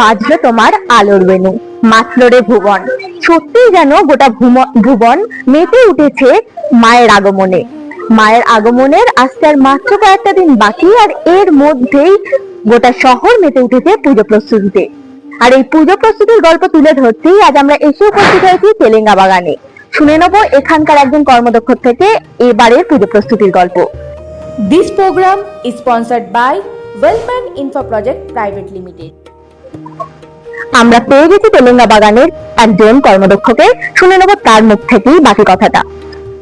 বাজলো তোমার আলোর বেনু মাতলো রে ভুবন সত্যি যেন গোটা ভুবন মেতে উঠেছে মায়ের আগমনে। মায়ের আগমনের আজকে আর মাত্র কয়েকটা দিন বাকি আর এর মধ্যেই গোটা শহর মেতে উঠেছে পুজো প্রস্তুতিতে। আর এই পুজো প্রস্তুতির গল্প তুলে ধরতেই আজ আমরা এসে উপস্থিত হয়েছি তেলেঙ্গা বাগানে। শুনে নেব এখানকার একজন কর্মদক্ষ থেকে এবারের পুজো প্রস্তুতির গল্প। This programme is sponsored by Wellman Info Project Private Limited. আমরা পেয়ে গেছি তেলেঙ্গা বাগানের একজন কর্মদক্ষকে শুনে নেব তার মুখ থেকেই বাকি কথাটা।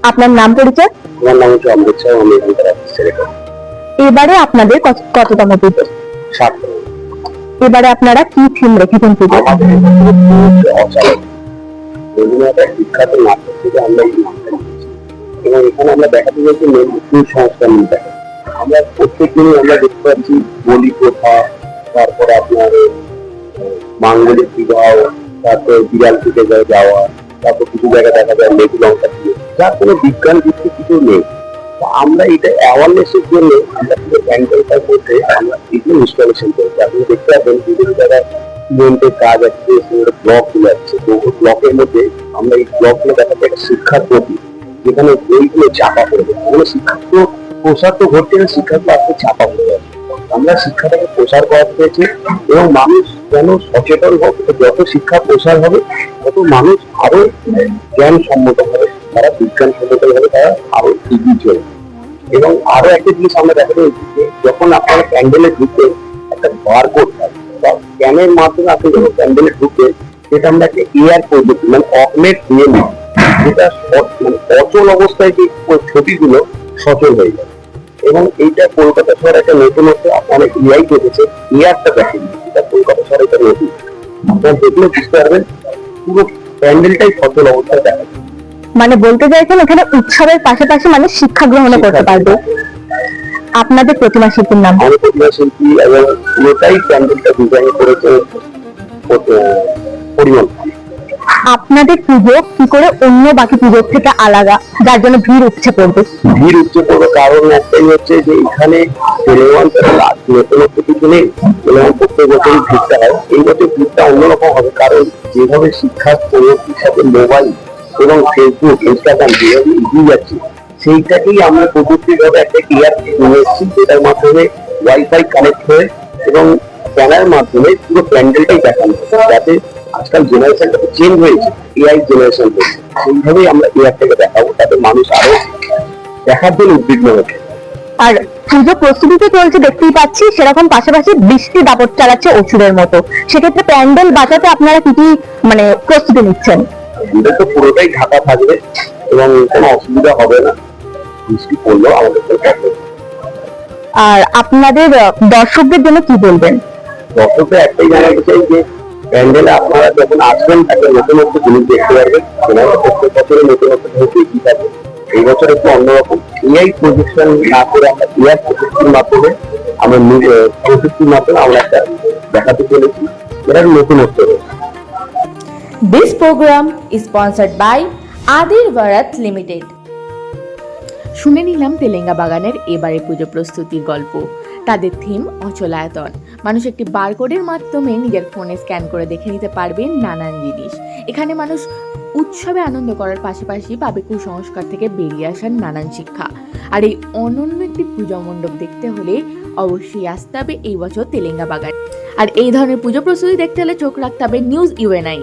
আপনার নাম পরিচয়? আমার নাম হচ্ছে অমৃত সাহ আমি এখানকার অফিসের এবারে আপনাদের কততম পুজো? এবারে আপনারা কি থিম রেখেছেন পুজো আমাদের এখানে হচ্ছে অচালক রবীন্দ্রনাথের বিখ্যাত নাটক থেকে আমরা এই নামটা এবং এখানে আমরা দেখাতে চাইছি মেন কুসংস্কার নিয়ে। আমরা প্রত্যেক দিনই আমরা দেখতে পাচ্ছি বলি প্রথা তারপরে আপনার মাঙ্গলিক বিবাহ তারপরে বিড়াল থেকে যায় যাওয়া তারপর কিছু জায়গায় দেখা যায় লেবু লঙ্কা দিয়ে। যার কোনো বিজ্ঞান ভিত্তিক কিছু নেই। আমরা এটা অ্যাওয়ারনেসের জন্য আমরা পুরো প্যান্ডেলটার মধ্যে আমরা বিভিন্ন ইনস্টলেশন করেছি আপনি দেখতে পাবেন বিভিন্ন জায়গায় সিমেন্টের কাজ আছে সেগুলো ব্লকগুলো আছে। তো ব্লকের মধ্যে আমরা এই ব্লকগুলো দেখাতে একটা শিক্ষার প্রতি, যেখানে বইগুলো চাপা পড়ে যায়। ওগুলো শিক্ষার তো প্রসার তো ঘটছে না শিক্ষার তো চাপা পড়ে যাচ্ছে আমরা শিক্ষাটাকে প্রসার করাতে পেরেছি এবং মানুষ যেন সচেতন হোক, যত শিক্ষা প্রসার হবে, তত মানুষ আরও জ্ঞান সম্মত হবে, তারা বিজ্ঞান সম্মত হবে, তারা আরও এগিয়ে চলবে। এবং আরও একটা জিনিস আমরা দেখা পেয়েছি যে যখন আপনারা প্যান্ডেলে ঢুকবে একটা বারকোড থাকে, বা স্ক্যানের মাধ্যমে আপনি যখন প্যান্ডেলে ঢুকবে যেটা আমরা একটা এয়ার পদ্ধতি মানে অগমেট রিয়েলি যেটা সচ- মানে অচল অবস্থায় যে ছবিগুলো সচল হয়ে যায়। এবং এইটা কলকাতা শহরে একটা নতুনত্ব আপনারা এআই দেখেছে এয়ারটা দেখেন এটা কলকাতা শহরে একটা নতুন। আপনারা দেখলে বুঝতে পারবেন পুরো প্যান্ডেলটাই সচল অবস্থায় দেখা মানে বলতে চাইছেন এখানে উৎসবের পাশাপাশি মানুষ শিক্ষা গ্রহণও করতে পারবে। আপনাদের প্রতিমা শিল্পীর নাম? প্রতিমা শিল্পী এবং পুরোটাই প্যান্ডেলটা ডিজাইন করেছে পরি- পরিমল। আপনাদের পুজো কি করে অন্য বাকি পুজোর থেকে আলাদা? যার জন্য ভিড় উঠছে পড়বে। ভিড় উচ্চ পড়বে কারণ একটাই হচ্ছে যে এখানে যেভাবে শিক্ষার প্রযুক্তির সাথে মোবাইল এবং ফেসবুক ইনস্টাগ্রাম যেভাবে এগিয়ে যাচ্ছে, সেইটাকেই আমরা প্রযুক্তিগত একটা ক্লিয়ার নিয়ে এসেছি, যেটার মাধ্যমে ওয়াইফাই কানেক্ট হয়ে এবং ক্যামেরার মাধ্যমে পুরো প্যান্ডেলটাই দেখানো। যাতে আজকাল জেনারেশনটা তো চেঞ্জ হয়েছে এআই জেনারেশন হয়েছে। সেইভাবেই আমরা এআরটাকে দেখাবো তাতে মানুষ আরও দেখার জন্য উদ্বিগ্ন হচ্ছে। আর পুজো প্রস্তুতিতে চলছে দেখতেই পাচ্ছি সেরকম পাশাপাশি বৃষ্টি দাপট চালাচ্ছে অসুরের মতো। সেক্ষেত্রে প্যান্ডেল বাঁচাতে আপনারা কি কি মানে প্রস্তুতি নিচ্ছেন? আমাদের তো পুরোটাই ঢাকা থাকবে এবং কোনো অসুবিধা হবে না। বৃষ্টি পড়লেও আমাদের প্রবলেম আর আপনাদের দর্শকদের জন্য কি বলবেন? দর্শকদের একটাই জানাতে চাই যে প্যান্ডেলে আপনারা যখন আসবেন একটা নতুনত্ব জিনিস দেখতে পারবেন। সেখানে প্রত্যেক বছরের নতুনত্ব হয়েছে কি থাকে এই বছর একটু অন্যরকম। এআই প্রজেকশন না করে আমরা এআই প্রযুক্তির মাধ্যমে আমরা নিজে প্রযুক্তির মাধ্যমে আমরা একটা দেখাতে চলেছি। এটা নতুনত্ব রয়েছে This program is sponsored by Adir Bharat Limited. শুনে নিলাম তেলেঙ্গা বাগানের এবারে পুজো প্রস্তুতির গল্প। তাদের থিম অচলায়তন। মানুষ একটি বারকোডের মাধ্যমে নিজের ফোনে স্ক্যান করে দেখে নিতে পারবেন নানান জিনিস। এখানে মানুষ উৎসবে আনন্দ করার পাশাপাশি পাবে কুসংস্কার থেকে বেরিয়ে আসার নানান শিক্ষা। আর এই অনন্য একটি পূজা মণ্ডপ দেখতে হলে অবশ্যই আসতে হবে এই বছর তেলেঙ্গা বাগান। আর এই ধরনের পুজো প্রস্তুতি দেখতে হলে চোখ রাখতে হবে নিউজ ইউএনআই